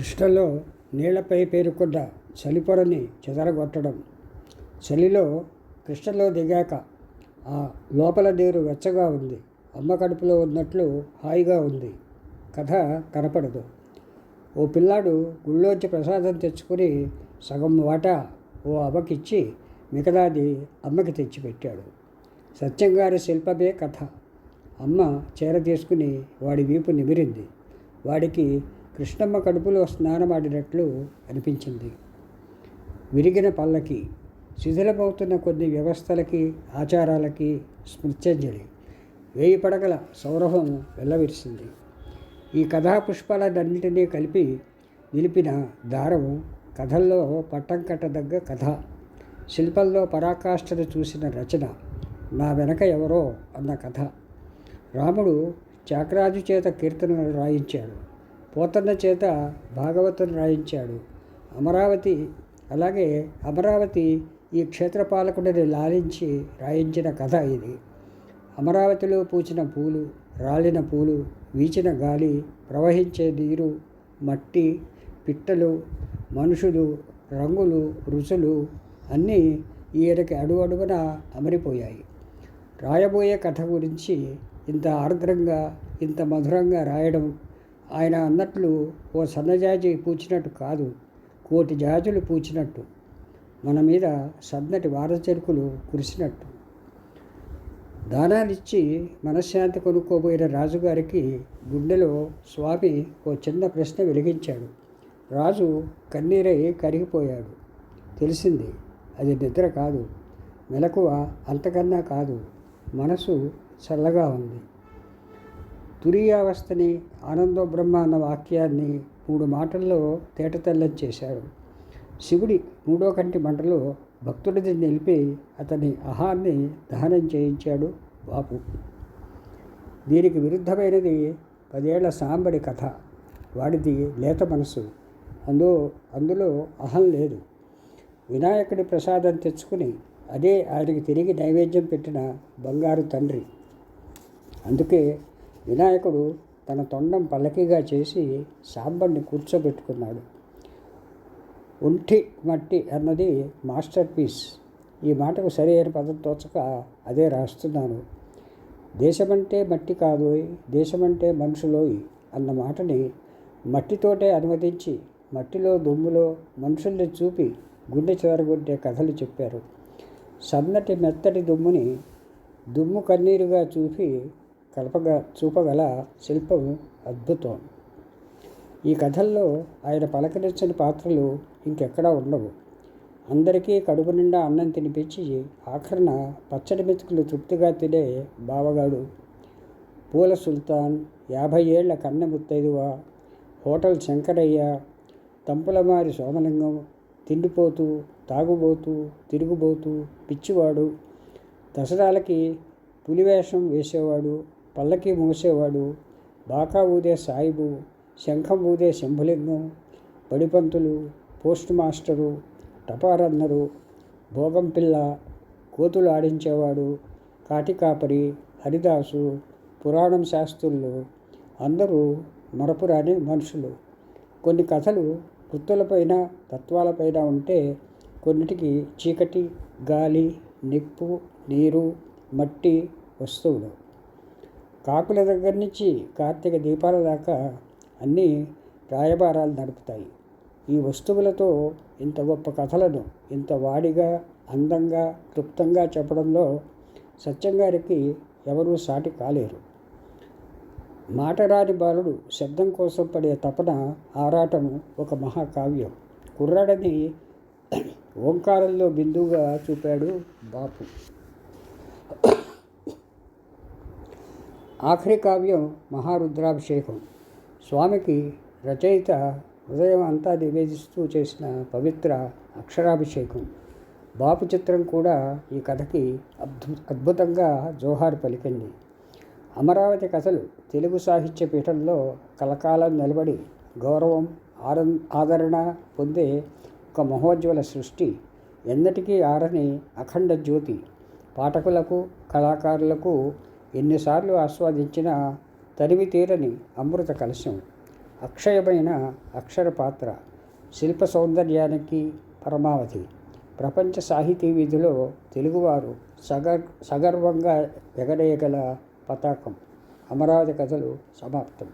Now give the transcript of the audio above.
కృష్ణలో నీళ్ళపై పేరుకున్న చలిపొరని చెదరగొట్టడం. చలిలో కృష్ణలో దిగాక ఆ లోపల నీరు వెచ్చగా ఉంది. అమ్మ కడుపులో ఉన్నట్లు హాయిగా ఉంది. కథ కనపడదు. ఓ పిల్లాడు గుళ్ళోంచి ప్రసాదం తెచ్చుకుని సగం వాటా ఓ అమ్మకిచ్చి మిగతాది అమ్మకి తెచ్చిపెట్టాడు. సత్యంగారి శిల్పమే కథ. అమ్మ చీర తీసుకుని వాడి వీపు నిమిరింది. వాడికి కృష్ణమ్మ కడుపులో స్నానమాడినట్లు అనిపించింది. విరిగిన పళ్ళకి శిథిలమవుతున్న కొన్ని వ్యవస్థలకి ఆచారాలకి స్మృత్యంజలి వేయి పడగల సౌరభం వెల్లవిరిసింది. ఈ కథా పుష్పాలన్నింటినీ కలిపి నిలిపిన దారం కథల్లో పట్టం కట్టదగ్గ కథ. శిల్పంలో పరాకాష్ఠను చూసిన రచన నా వెనక ఎవరో అన్న కథ. రాముడు చాకరాజు చేత కీర్తనలు రాయించాడు. పోతన్న చేత భాగవతం రాయించాడు. అమరావతి అలాగే అమరావతి ఈ క్షేత్రపాలకుడిని లాలించి రాయించిన కథ ఇది. అమరావతిలో పూచిన పూలు రాలిన పూలు వీచిన గాలి ప్రవహించే నీరు మట్టి పిట్టలు మనుషులు రంగులు రుచులు అన్నీ ఈయనకి అడుగు అడుగున అమరిపోయాయి. రాయబోయే కథ గురించి ఇంత ఆర్ద్రంగా ఇంత మధురంగా రాయడం ఆయన అన్నట్లు ఓ సన్నజాజి పూచినట్టు కాదు కోటి జాజులు పూచినట్టు. మన మీద సన్నటి వారచెరుకులు కురిసినట్టు. దానాలిచ్చి మనశ్శాంతి కొనుక్కోబోయిన రాజుగారికి గుండెలో స్వామి ఓ చిన్న ప్రశ్న వెలిగించాడు. రాజు కన్నీరై కరిగిపోయాడు. తెలిసింది అది నిద్ర కాదు మెలకువ అంతకన్నా కాదు మనసు చల్లగా ఉంది. తురియావస్థని ఆనందో బ్రహ్మ అన్న వాక్యాన్ని మూడు మాటల్లో తేటతెల్లం చేశాడు. శివుడి మూడో కంటి మంటలో భక్తుడిని నిలిపి అతని అహాన్ని దహనం చేయించాడు బాపు. దీనికి విరుద్ధమైనది పదేళ్ళ సాంబడి కథ. వాడిది లేత మనసు. అందు అందులో అహం లేదు. వినాయకుడి ప్రసాదం తెచ్చుకుని అదే ఆయనకి తిరిగి నైవేద్యం పెట్టిన బంగారు తండ్రి. అందుకే వినాయకుడు తన తొండం పల్లకిగా చేసి సాంబడిని కూర్చోబెట్టుకున్నాడు. ఒంటి మట్టి అన్నది మాస్టర్ పీస్. ఈ మాటకు సరి అయిన పదం తోచక అదే రాస్తున్నాను. దేశమంటే మట్టి కాదోయ్ దేశమంటే మనుషులోయ్ అన్న మాటని మట్టితోటే అనువదించి మట్టిలో దుమ్ములో మనుషుల్ని చూపి గుండె చెదరగొట్టే కథలు చెప్పారు. సన్నటి మెత్తటి దుమ్ముని దుమ్ము కన్నీరుగా చూపి కలపగ చూపగల శిల్పం అద్భుతం. ఈ కథల్లో ఆయన పలకరించని పాత్రలు ఇంకెక్కడా ఉండవు. అందరికీ కడుపు నిండా అన్నం తినిపించి ఆఖరణ పచ్చడి మెతుకులు తృప్తిగా తినే బావగాడు. పూల సుల్తాన్ యాభై ఏళ్ళ కన్నె ముత్తైదువ హోటల్ శంకరయ్య తంపులమారి సోమలింగం తిండిపోతూ తాగుబోతూ తిరుగుబోతూ పిచ్చివాడు. దసరాలకి పులివేషం వేసేవాడు. పల్లకి మూసేవాడు బాకా ఊదే సాయిబు శంఖం ఊదే శంభులింగం బడిపంతులు పోస్ట్ మాస్టరు టపారన్నరు భోగంపిల్ల కోతులు ఆడించేవాడు కాటికాపరి హరిదాసు పురాణం శాస్త్రులు అందరూ మరపురాని మనుషులు. కొన్ని కథలు వృత్తులపైన తత్వాలపైన ఉంటే కొన్నిటికి చీకటి గాలి నిప్పు నీరు మట్టి వస్తువులు. కాకుల దగ్గర నుంచి కార్తీక దీపాల దాకా అన్నీ రాయబారాలు నడుపుతాయి. ఈ వస్తువులతో ఇంత గొప్ప కథలను ఇంత వాడిగా అందంగా క్లుప్తంగా చెప్పడంలో సత్యంగారికి ఎవరూ సాటి కాలేరు. మాటరాని బాలుడు శబ్దం కోసం పడే తపన ఆరాటం ఒక మహాకావ్యం. కుర్రాడని ఓంకారంలో బిందువుగా చూపాడు బాపు. ఆఖరి కావ్యం మహారుద్రాభిషేకం. స్వామికి రచయిత హృదయం అంతా నివేదిస్తూ చేసిన పవిత్ర అక్షరాభిషేకం. బాపు చిత్రం కూడా ఈ కథకి అద్భు అద్భుతంగా జోహార్ పలికింది. అమరావతి కథలు తెలుగు సాహిత్య పీఠంలో కలకాలం నిలబడి గౌరవం ఆరం ఆదరణ పొందే ఒక మహోజ్వల సృష్టి. ఎన్నటికీ ఆరని అఖండ జ్యోతి. పాఠకులకు కళాకారులకు ఎన్నిసార్లు ఆస్వాదించినా తరివి తీరని అమృత కలశం అక్షయమైన అక్షర పాత్ర శిల్ప సౌందర్యానికి పరమావధి. ప్రపంచ సాహితీ విధిలో తెలుగువారు సగర్ సగర్వంగా ఎగరేయగల పతాకం. అమరావతి కథలు సమాప్తం.